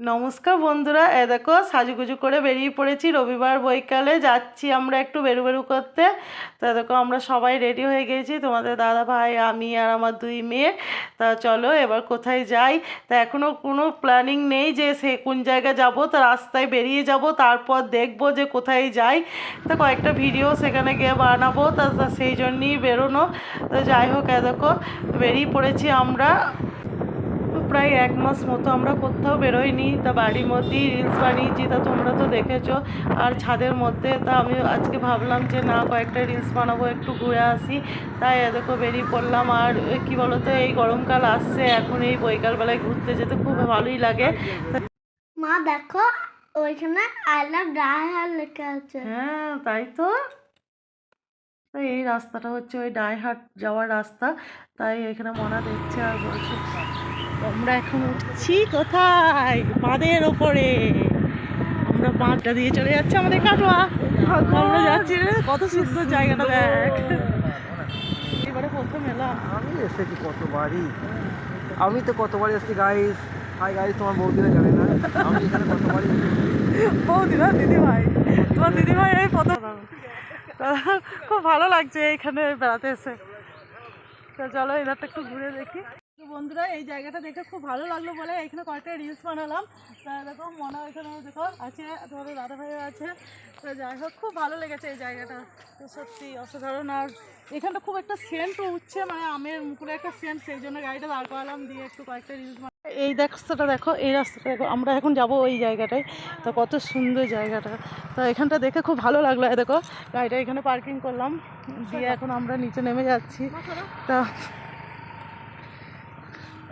নমস্কার বন্ধুরা। এ দেখো, সাজুগুজু করে বেরিয়ে পড়েছি। রবিবার বৈকালে যাচ্ছি আমরা একটু বেরু বেরু করতে। তা দেখো, আমরা সবাই রেডি হয়ে গেছি। তোমাদের দাদা ভাই, আমি আর আমার দুই মেয়ে। তা চলো, এবার কোথায় যাই? তা এখনও কোনো প্ল্যানিং নেই যে সে কোন জায়গায় যাব, তা রাস্তায় বেরিয়ে যাব, তারপর দেখব যে কোথায় যাই। তা কয়েকটা ভিডিও সেখানে গিয়ে বানাবো তা সেই জন্যই বেরোনো। তো যাই হোক, এ দেখো, বেরিয়ে পড়েছি আমরা। প্রায় এক মাস মতো আমরা কোথাও বেরোইনি। তা বাড়ির মধ্যেই রিলস বানিয়েছি তা তোমরা তো দেখেছ। আর ছাদের মধ্যে তা আমি আজকে ভাবলাম যে না কয়েকটা রিলস বানাবো একটু ঘুরে আসি। তাই দেখো বেরিয়ে পড়লাম। আর কি বলতো এই গরমকাল আসছে এখন এই বৈকালবেলায় ঘুরতে যেতে খুব ভালোই লাগে। তা- মা দেখো ওইখানে আই লাভ ডায়ার লেখা আছে। হ্যাঁ তাই তো। তো এই রাস্তাটা হচ্ছে ওই ডাইহাট যাওয়ার রাস্তা। তাই এখানে মনা দেখছে আর বলছে আমরা এখন উঠছি কোথায়? বাঁধের ওপরে। আমরা বাঁধটা দিয়ে চলে যাচ্ছে আমাদের কাটোয়া। আমরা যাচ্ছি রে, কত সুন্দর জায়গাটা দেখ। এবারে প্রথম এলাম। আমি এসেছি কতবারই। আমি তো কতবারই এসেছি গাইস হাই গাইস তোমার বৌদিরা জানে না। আমি এখানে কতবারই এসেছি। বৌদি না দিদি ভাই তোমার দিদি ভাই এই প্রথম। খুব ভালো লাগছে এখানে বেড়াতে এসে। তো চলো, এধারটা একটু ঘুরে দেখি। বন্ধুরা, এই জায়গাটা দেখে খুব ভালো লাগল বলে এখানে কয়েকটা রিলস বানালাম। দেখো, মনে এখানে দেখো, আছে, তোমাদের দাদা ভাইও আছে। তো যাই হোক, খুব ভালো লেগেছে এই জায়গাটা। তো সত্যি অসাধারণ। আর এখানটা খুব একটা সেন্টও উঠছে মানে আমের মুকুলে একটা সেন্ট সেই জন্য গাড়িটা দাঁড় করালাম, দিয়ে একটু কয়েকটা রিলস এই রাস্তাটা দেখো, এই রাস্তাটা দেখো। আমরা এখন যাব ওই জায়গাটায়। তো কত সুন্দর জায়গাটা। তো এখানটা দেখে খুব ভালো লাগল দেখো। গাড়িটা এখানে পার্কিং করলাম। দিয়ে এখন আমরা নিচে নেমে যাচ্ছি। তা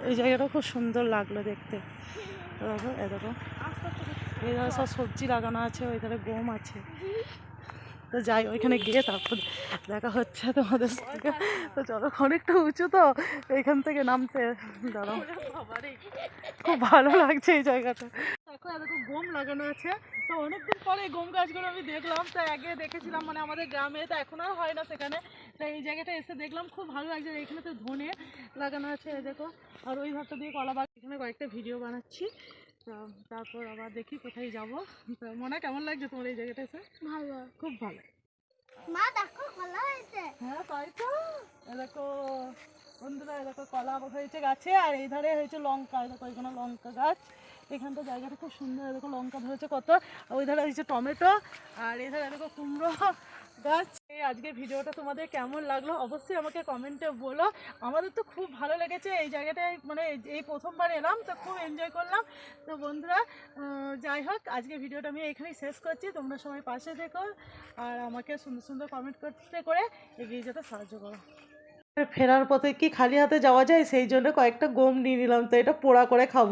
এই জায়গাটা খুব সুন্দর লাগল দেখতে। দেখো এ দেখো। এই ধারে সব সবজি লাগানো আছে, ওই ধারে গম আছে। তো যাই, ওইখানে গিয়ে তারপর দেখা হচ্ছে তোমাদের সঙ্গে। তো চলো, অনেকটা উঁচু তো, এখান থেকে নামতে। দাঁড়াও। খুব ভালো লাগছে এই জায়গাটা। দেখো এত গম লাগানো আছে। তো অনেকদিন পরে গম গাছগুলো আমি দেখলাম তো আগে দেখেছিলাম মানে আমাদের গ্রামে তো এখন আর হয় না সেখানে। তো এই জায়গাটা এসে দেখলাম, খুব ভালো লাগছে এখানে তো ধনে লাগানো আছে দেখো। আর ওই ঘরটা দিয়ে কলা বাগ এখানে কয়েকটা ভিডিও বানাচ্ছি। তো তারপর আবার দেখি কোথায় যাব। তো মনে কেমন লাগছে তোমার এই জায়গাটা এসে? ভালো। খুব ভালো। মা দেখো খোলা হয়েছে। হ্যাঁ তাই তো। দেখো বন্ধুরা দেখো কলা হয়েছে গাছে আর এই ধারে হয়েছে লঙ্কা দেখো এখানে লঙ্কা গাছ। এখানটা জায়গাটা খুব সুন্দর দেখো লঙ্কা ধরেছে কত। ওই ধারে হয়েছে টমেটো আর এই ধারে দেখো কুমড়ো গাছ এই আজকের ভিডিওটা তোমাদের কেমন লাগল? অবশ্যই আমাকে কমেন্টে বলো। আমাদের তো খুব ভালো লেগেছে। এই জায়গাটায় মানে এই- প্রথমবার এলাম, তো খুব এনজয় করলাম। তো বন্ধুরা যাই হোক আজকে ভিডিওটা আমি এখানেই শেষ করছি। তোমরা সবাই পাশে থেকো আর আমাকে সুন্দর সুন্দর কমেন্ট করতে করে এগিয়ে যেতে সাহায্য করো। ফেরার পথে কি খালি হাতে যাওয়া যায়? সেই জন্য কয়েকটা গম নিয়ে নিলাম, তো এটা পোড়া করে খাব।